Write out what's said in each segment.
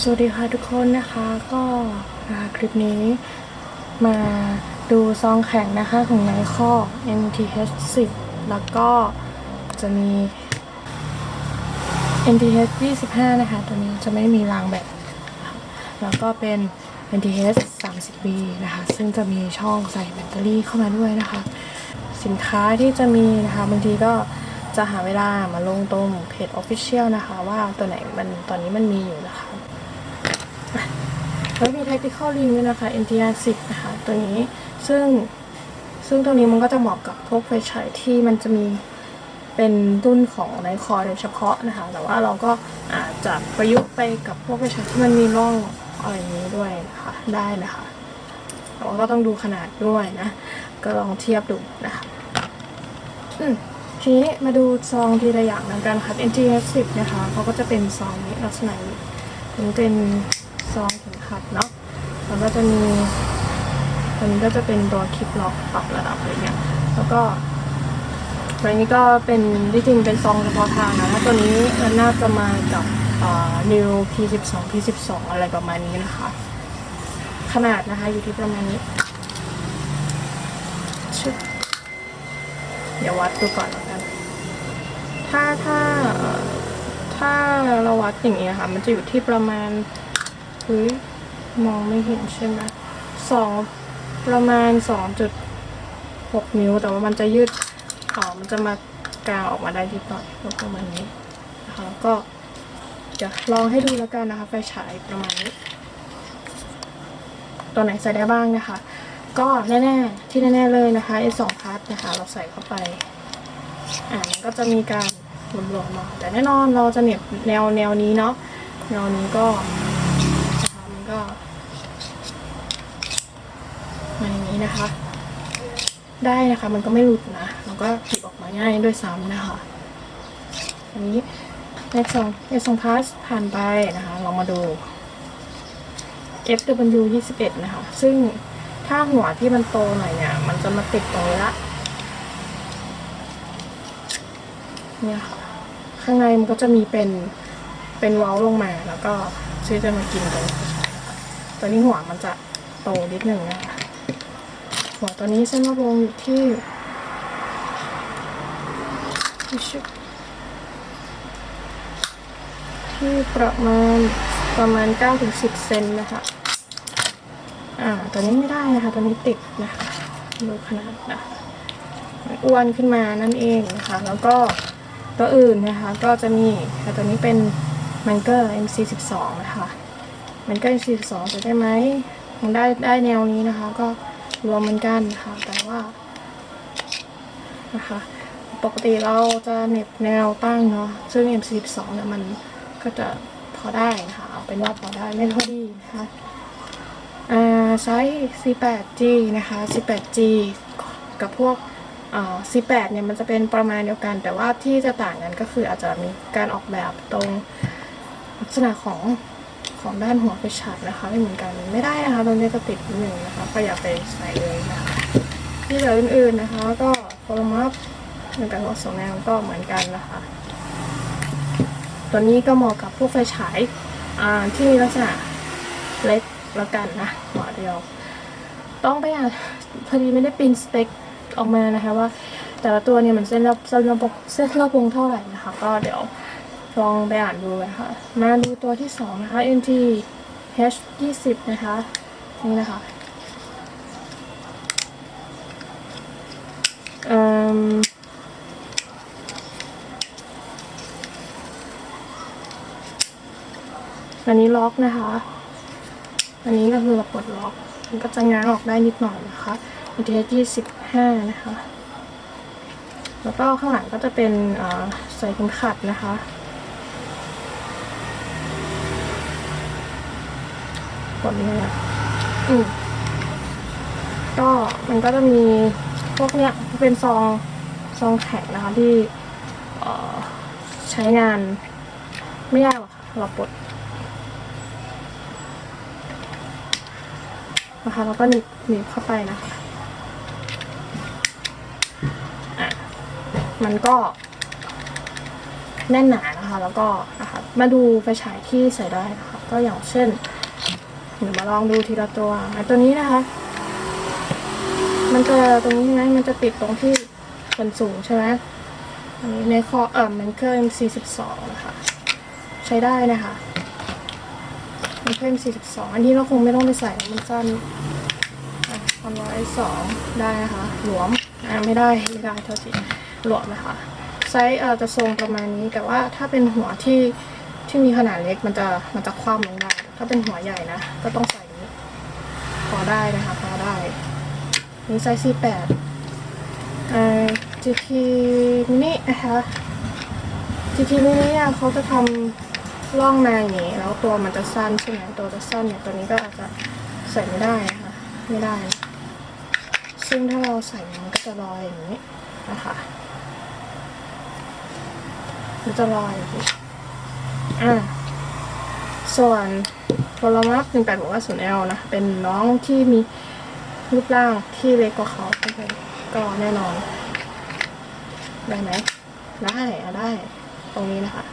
สวัสดีค่ะทุกคนนะคะก็คลิปนี้มาดูซองแข่งนะคะของไนข้อ NTH 10 แล้วก็จะมี NTH 25 นะคะ ตัวนี้จะไม่มีรางแบตนะคะแล้วก็เป็น NTH 30B นะคะ ซึ่งจะมีช่องใส่แบตเตอรี่เข้ามาด้วยนะคะ สินค้าที่จะมีนะคะบางทีก็จะหาเวลามาลงตรงเพจ Official นะคะ ว่าตัวไหนมันตอนนี้มันมีอยู่นะคะ แล้วมี tactical ring ด้วยนะคะ NTR 10นะคะตัวนี้ซึ่งซึ่งตัวนี้มันก็จะเหมาะกับพวกไฟฉายที่มันจะมีเป็นรุ่นของไนคอโดยเฉพาะนะคะ แต่ว่าเราก็อาจจะประยุกต์ไปกับพวกไฟฉายที่มันมีร่องอะไรนี้ด้วยนะคะได้นะคะแต่ว่าก็ต้องดูขนาดด้วยนะ ก็ลองเทียบดูนะคะอืมทีนี้มาดูซองทีละอย่างกันค่ะ NTR 10นะคะเขาก็จะเป็นซองนี้ลักษณะนี้เป็น ซองเข็มขัดเนาะแล้วก็จะมีตัวนี้ก็จะเป็นตัวคลิปล็อกปรับระดับอะไรเงี้ยแล้วก็ตัวนี้ก็เป็นที่จริงเป็นซองเฉพาะทางนะถ้าตัวนี้มันน่าจะมากับอ่า New P12 P12 อะไรประมาณนี้นะคะ ขนาดนะคะอยู่ที่ประมาณนี้ชึบเดี๋ยววัดดูก่อนแล้วกัน ถ้าถ้าถ้าเราวัดอย่างนี้ค่ะมันจะอยู่ที่ประมาณ เฮ้ยมองไม่เห็นใช่ไหมสองประมาณสองจุดหกนิ้ว แต่ว่ามันจะยืดอ๋อมันจะมากางออกมาได้นิดหน่อยประมาณนี้นะคะแล้วก็เดี๋ยวลองให้ดูแล้วกันนะคะไฟฉายประมาณนี้ ตัวไหนใส่ได้บ้างนะคะ ก็แน่ๆที่แน่ๆเลยนะคะไอ้สองพาร์ทนะคะ เราใส่เข้าไปอ่ามันก็จะมีการหลวมๆหน่อยแต่แน่นอนเราจะเหน็บแนวแนวนี้เนาะแนวนี้ก็ นะคะมันก็มาอย่าง นะคะ ได้นะคะมันก็ไม่หลุดนะแล้วก็หยิบออกมาง่ายด้วยซ้ำนะคะ อันนี้ในสองในสองพาสผ่านไปนะคะเรามาดู FW 21 นะคะ ซึ่งถ้าหัวที่มันโตหน่อยเนี่ย มันจะมาติดตรงนี้ละเนี่ยค่ะ ข้างในมันก็จะมีเป็นเป็นว้าลงมาแล้วก็ชื่อจะมากินตรงตัวนี้หัวมันจะโตนิดหนึ่งนะคะ หัวตัวนี้เส้นรอบวงอยู่ที่ที่ชุดที่ประมาณประมาณ9ถึง10เซนนะคะ อ่าตัวนี้ไม่ได้นะคะตัวนี้ติดนะคะดูขนาดนะมันอ้วนขึ้นมานั่นเองนะคะ แล้วก็ตัวอื่นนะคะ ก็จะมีแต่ตัวนี้เป็นมันเกอร์ MC12 นะคะมันเกอร์ MC12 จะได้ไหมมันได้ได้แนวนี้นะคะ ก็ รวมเหมือนกันค่ะแต่ว่านะคะปกติเราจะเน็บแนวตั้งเนาะซึ่ง MC12 เนี่ยมันก็จะพอได้นะคะเอาเป็นว่าพอได้ไม่พอดีนะคะไซส์ C8G นะคะ C8G กับพวก C8 เนี่ยมันจะเป็นประมาณเดียวกัน แต่ว่าที่จะต่างกันก็คืออาจจะมีการออกแบบตรงลักษณะของ ของด้านหัวไปฉายนะคะไม่เหมือนกันไม่ได้นะคะตรงนี้จะติดนิดนึงนะคะก็อย่าไปใส่เลยนะคะที่เหลืออื่นๆนะคะ ก็โฟลมัพในการวัดสองแนวก็เหมือนกันนะคะ ตัวนี้ก็เหมาะกับพวกไฟฉายที่มีลักษณะเล็กแล้วกันนะหัวเดียว ต้องไปอ่านพอดีไม่ได้ปรินสเปคออกมานะคะว่า แต่ละตัวเนี่ยมันเส้นรอบเส้นรอบเส้นรอบวงเท่าไหร่นะคะ ก็เดี๋ยว ลองไปอ่านดูนะคะ มาดูตัวที่สองนะคะ NT H 20นะคะ นี่นะคะอืมอันนี้ล็อกนะคะ อันนี้ก็คือเราปลดล็อก มันก็จะง้างออกได้นิดหน่อยนะคะ NT H 25นะคะ แล้วก็ข้างหลังก็จะเป็นใส่เข็มขัดนะคะ กดเนี่ยอืมก็มันก็จะมีพวกเนี้ยเป็นซองซองแข็งนะคะที่ใช้งานไม่ยากหรอกค่ะเราปลดนะคะแล้วก็หนีบหนีบเข้าไปนะคะอะมันก็แน่นหนานะคะ แล้วก็นะคะมาดูไฟฉายที่ใส่ได้นะคะ ก็อย่างเช่น เดี๋ยวมาลองดูทีละตัวอะตัวนี้นะคะ มันจะตรงนี้ใช่ไหมมันจะติดตรงที่ส่วนสูงใช่ไหมอันนี้ในคอเออมันเครื่อง42 นะคะใช้ได้นะคะมันเครื่อง42 อันนี้เราคงไม่ต้องไปใส่มันสั้นอะความร้อยสองได้นะคะ หลวมอ่าไม่ได้ไม่ได้เท่าทีหลวมนะคะไซส์เออจะทรงประมาณนี้แต่ว่าถ้าเป็นหัวที่ ที่มีขนาดเล็กมันจะมันจะคว่ำลงได้ถ้าเป็นหัวใหญ่นะ ก็ต้องใส่นี้ พอได้นะคะพอได้ นี่ไซส์48เอ่อ GT mini นะคะ GT mini เนี่ยเขาจะทำร่องมาอย่างนี้ แล้วตัวมันจะสั้นใช่ไหมตัวจะสั้นเนี่ยตัวนี้ก็อาจจะใส่ไม่ได้นะคะไม่ได้ ซึ่งถ้าเราใส่มันก็จะลอยอย่างนี้นะคะมันจะลอยอย่างนี้ อ่าส่วนโทรมัพหนึ่งแปดบอกว่าศูนย์ L นะ เป็นน้องที่มีรูปร่างที่เล็กกว่าเขาก็แน่นอน ได้ไหม ได้อะได้ ตรงนี้นะคะ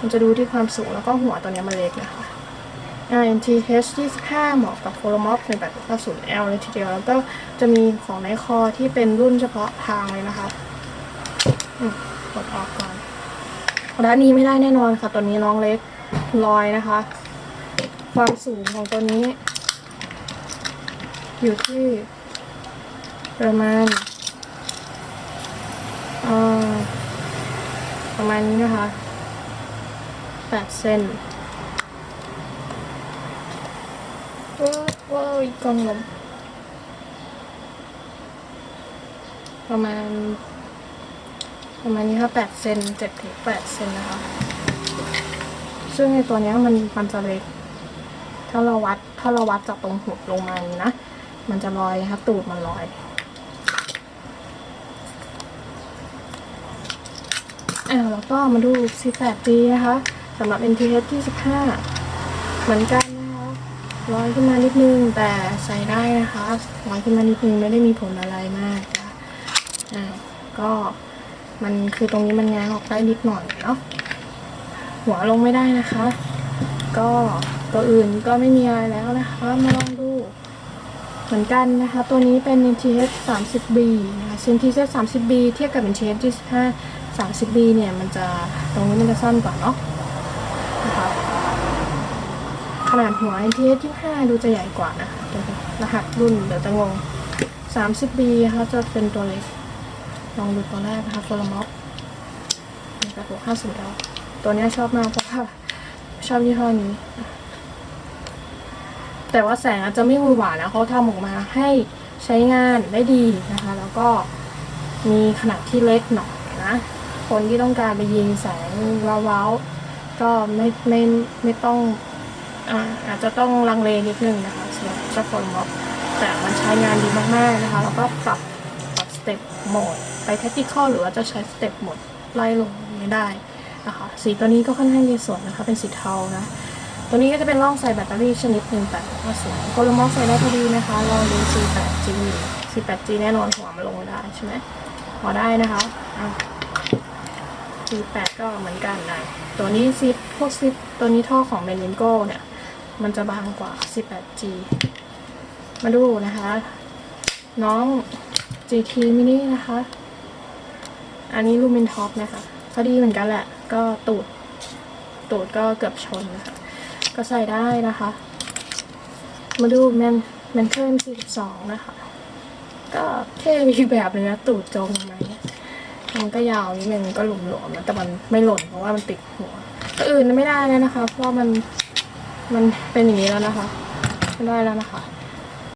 มันจะดูที่ความสูงแล้วก็หัวตัวนี้มันเล็กนะคะ INTH 25 เหมาะกับโคลมอฟในแบบ90 L เลยทีเดียว แล้วก็จะมีของในคอที่เป็นรุ่นเฉพาะทางเลยนะคะอืมกดออกก่อน ร้านนี้ไม่ได้แน่นอนค่ะ ตัวนี้น้องเล็กลอยนะคะ ความสูงของตัวนี้ อยู่ที่ประมาณประมาณนี้นะคะแปดเซนว้ยเว้ยกล้องลมประมาณ ประมาณนี้ค่ะแปดเซนเจ็ดถึงแปดเซนนะคะ ซึ่งในตัวนี้มันมันจะเล็ก ถ้าเราวัดถ้าเราวัดจากตรงหัวลงมาอย่างนี้นะ มันจะลอยนะคะตูดมันลอยอ่าแล้วก็มาดู C8G นะคะสำหรับ NTH 25 เหมือนกันนะคะลอยขึ้นมานิดนึง แต่ใส่ได้นะคะลอยขึ้นมานิดนึงไม่ได้มีผลอะไรมากนะะอ่าก็ มันคือตรงนี้มันง้างออกได้นิดหน่อยเนาะหัวลงไม่ได้นะคะ ก็ตัวอื่นก็ไม่มีอะไรแล้วนะคะ มาลองดูเหมือนกันนะคะ ตัวนี้เป็น NTH 30B นะคะ NTH 30B เทียบกับ NTH 25 30B เนี่ยมันจะตรงนี้มันจะสั้นกว่าเนาะนะคะขนาดหัว NTH 25ดูจะใหญ่กว่านะคะรหัสรุ่นเดี๋ยวจะงง 30B นะคะจะเป็นตัวเล็ก ลองดูตัวแรกนะคะโฟลม็อกนี่กระปุก50แล้วตัวนี้ชอบมากเพราะว่าชอบยี่ห้อนี้ แต่ว่าแสงอาจจะไม่หวือหวานะเขาทำออกมาให้ใช้งานได้ดีนะคะ แล้วก็มีขนาดที่เล็กหน่อยนะ คนที่ต้องการไปยิงแสงว้าวๆก็ไม่ไม่ไม่ต้องอาอาจจะต้องลังเลนิดนึงนะคะสำหรับเจ้าโฟลม็อกแต่มันใช้งานดีมากๆนะคะ แล้วก็ปรับปรับสเต็ปโหมด ไป tactical หรือว่าจะใช้สเต็ปหมดไล่ลงไม่ได้นะคะสีตัวนี้ก็ค่อนข้างมีส่วนนะคะ เป็นสีเทานะ ตัวนี้ก็จะเป็นร่องใส่แบตเตอรี่ชนิดหนึ่งแต่ว่าสวยโคโลมอลใส่ได้พอดีนะคะลองดู C8G C8G แน่นอนหัวมันลงไม่ได้ใช่ไหมพอได้นะคะ C8 ก็เหมือนกันนะตัวนี้ซิปพวกซิปตัวนี้ท่อของเมนินโกเนี่ย มันจะบางกว่า C8G มาดูนะคะ น้อง GT mini นะคะ อันนี้ลูมินท็อปนะคะพอดีเหมือนกันแหละ ก็ตูด ตูดก็เกือบชนนะคะ ก็ใส่ได้นะคะ มาดูแมนแมนเคิล42 นะคะ ก็เท่มีแบบเลยนะตูดจงไหมมันก็ยาวนิดนึงก็หลุมหลวมๆนะแต่มันไม่หล่นเพราะว่ามันติดหัวตัวอื่นไม่ได้เลยนะคะ เพราะมันมันเป็นอย่างนี้แล้วนะคะ ไม่ได้แล้วนะคะ